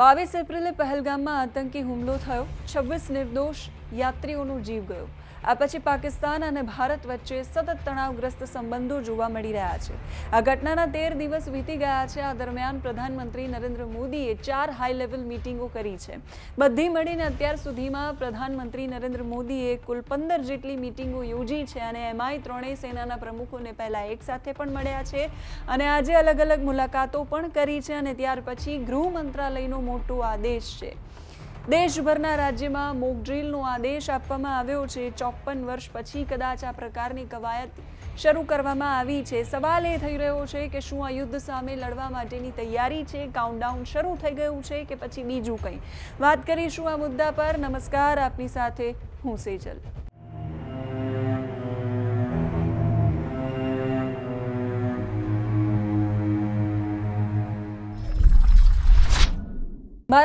બાવીસ એપ્રિલે પહેલગામમાં આતંકી હુમલો થયો. છવ્વીસ નિર્દોષ યાત્રીઓનો જીવ ગયો. આ પછી પાકિસ્તાન અને ભારત વચ્ચે સતત તણાવગ્રસ્ત સંબંધો જોવા મળી રહ્યા છે. આ ઘટનાના તેર દિવસ વીતી ગયા છે. આ દરમિયાન પ્રધાનમંત્રી નરેન્દ્ર મોદીએ ચાર હાઈ લેવલ મિટિંગો કરી છે. બધી મળીને અત્યાર સુધીમાં પ્રધાનમંત્રી નરેન્દ્ર મોદીએ કુલ પંદર જેટલી મિટિંગો યોજી છે અને એમાંય ત્રણેય સેનાના પ્રમુખોને પહેલાં એક સાથે પણ મળ્યા છે અને આજે અલગ અલગ મુલાકાતો પણ કરી છે અને ત્યાર પછી ગૃહ મંત્રાલયનો મોટો આદેશ છે. દેશભરના રાજ્યમાં મોકડ્રીલનો આદેશ આપવામાં આવ્યો છે. ચોપન વર્ષ પછી કદાચ આ પ્રકારની કવાયત શરૂ કરવામાં આવી છે. સવાલ એ થઈ રહ્યો છે કે શું આ યુદ્ધ સામે લડવા માટેની તૈયારી છે? કાઉન્ટડાઉન શરૂ થઈ ગયું છે કે પછી બીજું કંઈ? વાત કરીશું આ મુદ્દા પર. નમસ્કાર. આપની સાથે હું સેજલ.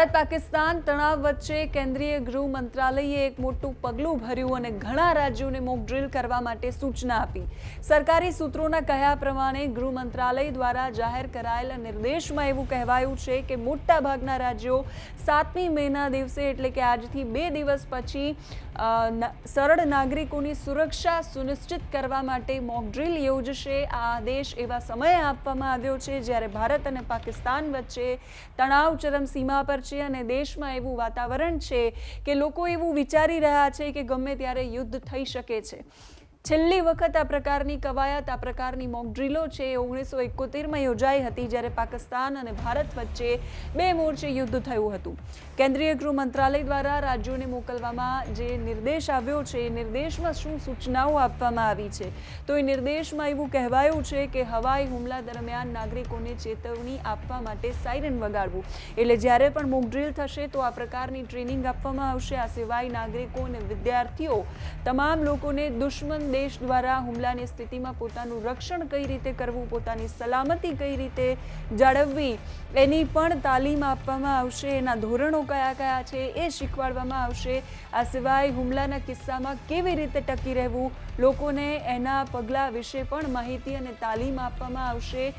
ભારત પાકિસ્તાન તણાવ વચ્ચે કેન્દ્રીય ગૃહ મંત્રાલયે એક મોટું પગલું ભર્યું અને ઘણા રાજ્યોને મોક ડ્રિલ કરવા માટે સૂચના આપી. સરકારી સૂત્રોના કહ્યા પ્રમાણે ગૃહ મંત્રાલય દ્વારા જાહેર કરાયેલા નિર્દેશમાં એવું કહેવાયું છે કે મોટાભાગના રાજ્યો સાતમી મેના દિવસે એટલે કે આજથી બે દિવસ પછી સરળ નાગરિકોની સુરક્ષા સુનિશ્ચિત કરવા માટે મોક ડ્રિલ યોજશે. આ આદેશ એવા સમયે આપવામાં આવ્યો છે જ્યારે ભારત અને પાકિસ્તાન વચ્ચે તણાવ ચરમસીમા પર છે. અને દેશમાં એવું વાતાવરણ છે કે લોકો એવું વિચારી રહ્યા છે કે ગમે ત્યારે યુદ્ધ થઈ શકે છે. છેલ્લી વખત આ પ્રકારની કવાયત, આ પ્રકારની મોક ડ્રીલો છે એ ઓગણીસો એકોતેરમાં યોજાઈ હતી જ્યારે પાકિસ્તાન અને ભારત વચ્ચે બે મોરચે યુદ્ધ થયું હતું. કેન્દ્રીય ગૃહ મંત્રાલય દ્વારા રાજ્યોને મોકલવામાં જે નિર્દેશ આવ્યો છે, એ નિર્દેશમાં શું સૂચનાઓ આપવામાં આવી છે? તો એ નિર્દેશમાં એવું કહેવાયું છે કે હવાઈ હુમલા દરમિયાન નાગરિકોને ચેતવણી આપવા માટે સાયરન વગાડવું. એટલે જ્યારે પણ મોક ડ્રીલ થશે તો આ પ્રકારની ટ્રેનિંગ આપવામાં આવશે. આ સિવાય નાગરિકો અને વિદ્યાર્થીઓ, તમામ લોકોને દુશ્મન દેશ દ્વારા હુમલાની સ્થિતિમાં પોતાનું રક્ષણ કઈ રીતે કરવું, પોતાની સલામતી કઈ રીતે જાળવવી, એની પણ તાલીમ આપવામાં આવશે, એના ધોરણો કયા કયા છે, એ શીખવાડવામાં આવશે. આ સિવાય હુમલાના કિસ્સામાં કેવી રીતે ટકી રહેવું, લોકોને એના પગલાં વિશે પણ માહિતી અને તાલીમ આપવામાં આવશે.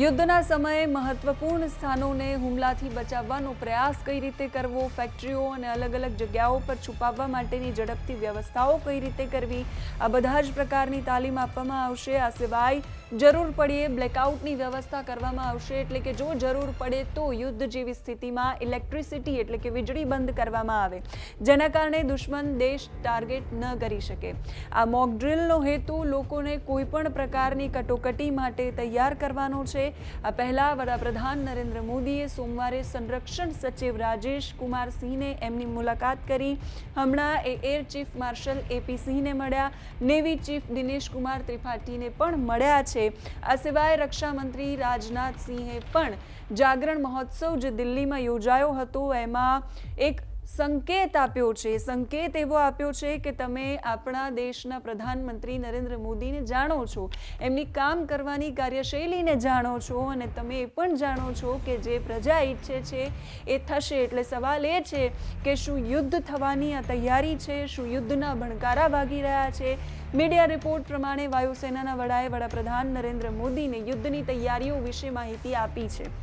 યુદ્ધના સમયે મહત્વપૂર્ણ સ્થાનોને હુમલાથી બચાવવાનો પ્રયાસ કઈ રીતે કરવો, ફેક્ટરીઓ અને અલગ અલગ જગ્યાઓ પર છુપાવવા માટેની ઝડપથી વ્યવસ્થાઓ કઈ રીતે કરવી, આ બધા જ પ્રકારની તાલીમ આપવામાં આવશે. આ સિવાય જરૂર પડીએ બ્લેકઆઉટની વ્યવસ્થા કરવામાં આવશે. એટલે કે જો જરૂર પડે તો યુદ્ધ જેવી સ્થિતિમાં ઇલેક્ટ્રિસિટી એટલે કે વીજળી બંધ કરવામાં આવે. જેના કારણે દુશ્મન દેશ ટાર્ગેટ ન કરી શકે. આ મોક ડ્રીલનો હેતુ લોકોને કોઈ પણ પ્રકારની કટોકટી માટે તૈયાર કરવાનો છે. આ પહેલાં વડાપ્રધાન નરેન્દ્ર મોદીએ સોમવારે સંરક્ષણ સચિવ રાજેશ કુમાર સિંહને એમની મુલાકાત કરી. હમણાં એ air chief marshal A P સિંહને મળ્યા. નેવી ચીફ દિનેશ કુમાર ત્રિપાઠીને પણ મળ્યા છે. આ સિવાય રક્ષામંત્રી રાજનાથસિંહે રાજનાથ સિંહે પણ જાગરણ મહોત્સવ જે દિલ્હીમાં યોજાયો હતો, એમાં એક સંકેત આપ્યો છે. સંકેત એવો આપ્યો છે કે તમે આપણા દેશના પ્રધાનમંત્રી નરેન્દ્ર મોદીને જાણો છો. એમની કામ કરવાની કાર્યશૈલીને જાણો છો અને તમે એ પણ જાણો છો કે જે પ્રજા ઈચ્છે છે એ થશે. એટલે સવાલ એ છે કે શું યુદ્ધ થવાની આ તૈયારી છે? શું યુદ્ધના ભણકારા ભાગી રહ્યા છે? મીડિયા રિપોર્ટ પ્રમાણે વાયુસેનાના વડાએ વડાપ્રધાન નરેન્દ્ર મોદીને યુદ્ધની તૈયારીઓ વિશે માહિતી આપી છે.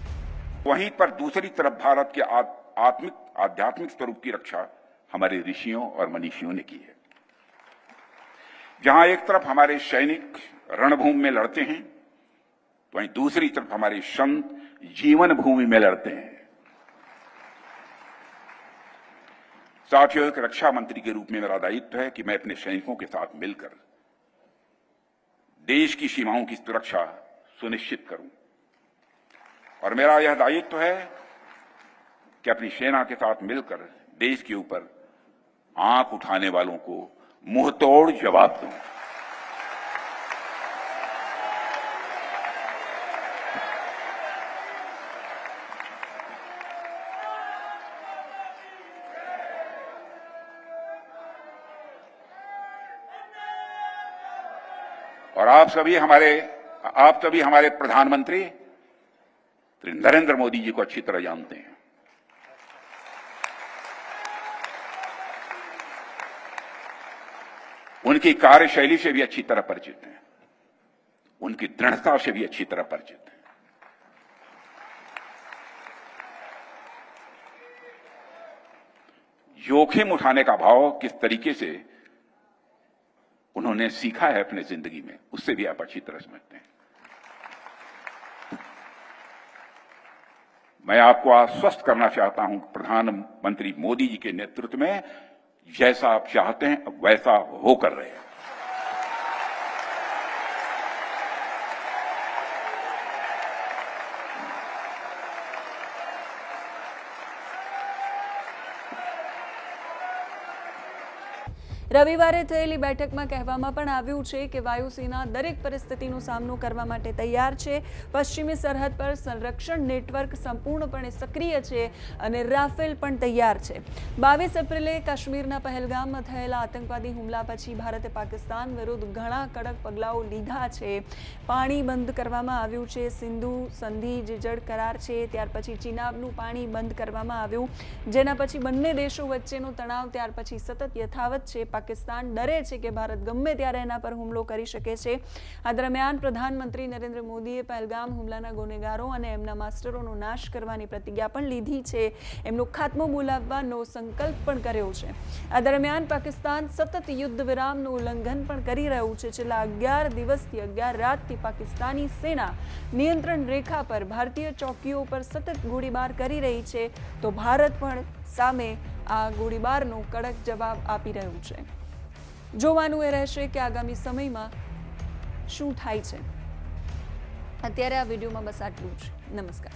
વહીં પર દૂસરી તરફ ભારત કે आत्मिक, आध्यात्मिक स्वरूप की रक्षा हमारे ऋषियों और मनीषियों ने की है। जहाँ एक तरफ़ हमारे सैनिक रणभूमि में लड़ते हैं तो वहीं दूसरी तरफ़ हमारे संत जीवन भूमि में लड़ते हैं। साथियों, एक रक्षा मंत्री के रूप में मेरा दायित्व है कि मैं अपने सैनिकों के साथ मिलकर देश की सीमाओं की सुरक्षा सुनिश्चित करूँ। और मेरा यह दायित्व है कि अपनी सेना के साथ मिलकर देश के ऊपर आँख उठाने वालों को मुँह तोड़ जवाब दूँ। और आप सभी हमारे, आप सभी हमारे प्रधानमंत्री, श्री नरेंद्र मोदी जी को अच्छी तरह जानते हैं। उनकी कार्यशैली से भी अच्छी तरह परिचित हैं। उनकी दृढ़ता से भी अच्छी तरह परिचित हैं। जोखिम उठाने का भाव किस तरीके से उन्होंने सीखा है अपने ज़िंदगी में, उससे भी आप अच्छी तरह समझते हैं। मैं आपको आश्वस्त करना चाहता हूँ, प्रधानमंत्री मोदी जी के नेतृत्व में जैसा आप चाहते हैं वैसा होकर रहे રવિવારે થયેલી બેઠકમાં કહેવામાં પણ આવ્યું છે કે વાયુસેના દરેક પરિસ્થિતિનો સામનો કરવા માટે તૈયાર છે. પશ્ચિમી સરહદ પર સંરક્ષણ નેટવર્ક સંપૂર્ણપણે સક્રિય છે અને રાફેલ પણ તૈયાર છે. બાવીસ એપ્રિલે કાશ્મીરના પહેલગામમાં થયેલા આતંકવાદી હુમલા પછી ભારતે પાકિસ્તાન વિરુદ્ધ ઘણા કડક પગલાઓ લીધા છે. પાણી બંધ કરવામાં આવ્યું છે. સિંધુ, સંધિ જે જળ કરાર છે. ત્યાર પછી ચિનાબનું પાણી બંધ કરવામાં આવ્યું. જેના પછી બંને દેશો વચ્ચેનો તણાવ, ત્યાર પછી સતત યથાવત છે. પાકિસ્તાન ડરે છે કે ભારત ગમે ત્યારે એના પર હુમલો કરી શકે છે. આ દરમિયાન પ્રધાનમંત્રી નરેન્દ્ર મોદીએ પહેલગામ હુમલાના ગુનેગારો અને એમના માસ્ટરોનો નાશ કરવાની પ્રતિજ્ઞા પણ લીધી છે. એમનો ખાત્મો બોલાવવાનો સંકલ્પ પણ કર્યો છે. આ દરમિયાન પાકિસ્તાન સતત યુદ્ધ વિરામનું ઉલ્લંઘન પણ કરી રહ્યું છે. છેલ્લા અગિયાર દિવસથી અગિયાર રાતથી પાકિસ્તાની સેના નિયંત્રણ રેખા પર ભારતીય ચોકીઓ પર સતત ગોળીબાર કરી રહી છે. તો ભારત પણ સામે આ ગોળીબારનો કડક જવાબ આપી રહ્યું છે. જોવાનું એ રહેશે કે આગામી સમયમાં શું થાય છે. અત્યારે આ વિડીયોમાં બસ આટલું જ. નમસ્કાર.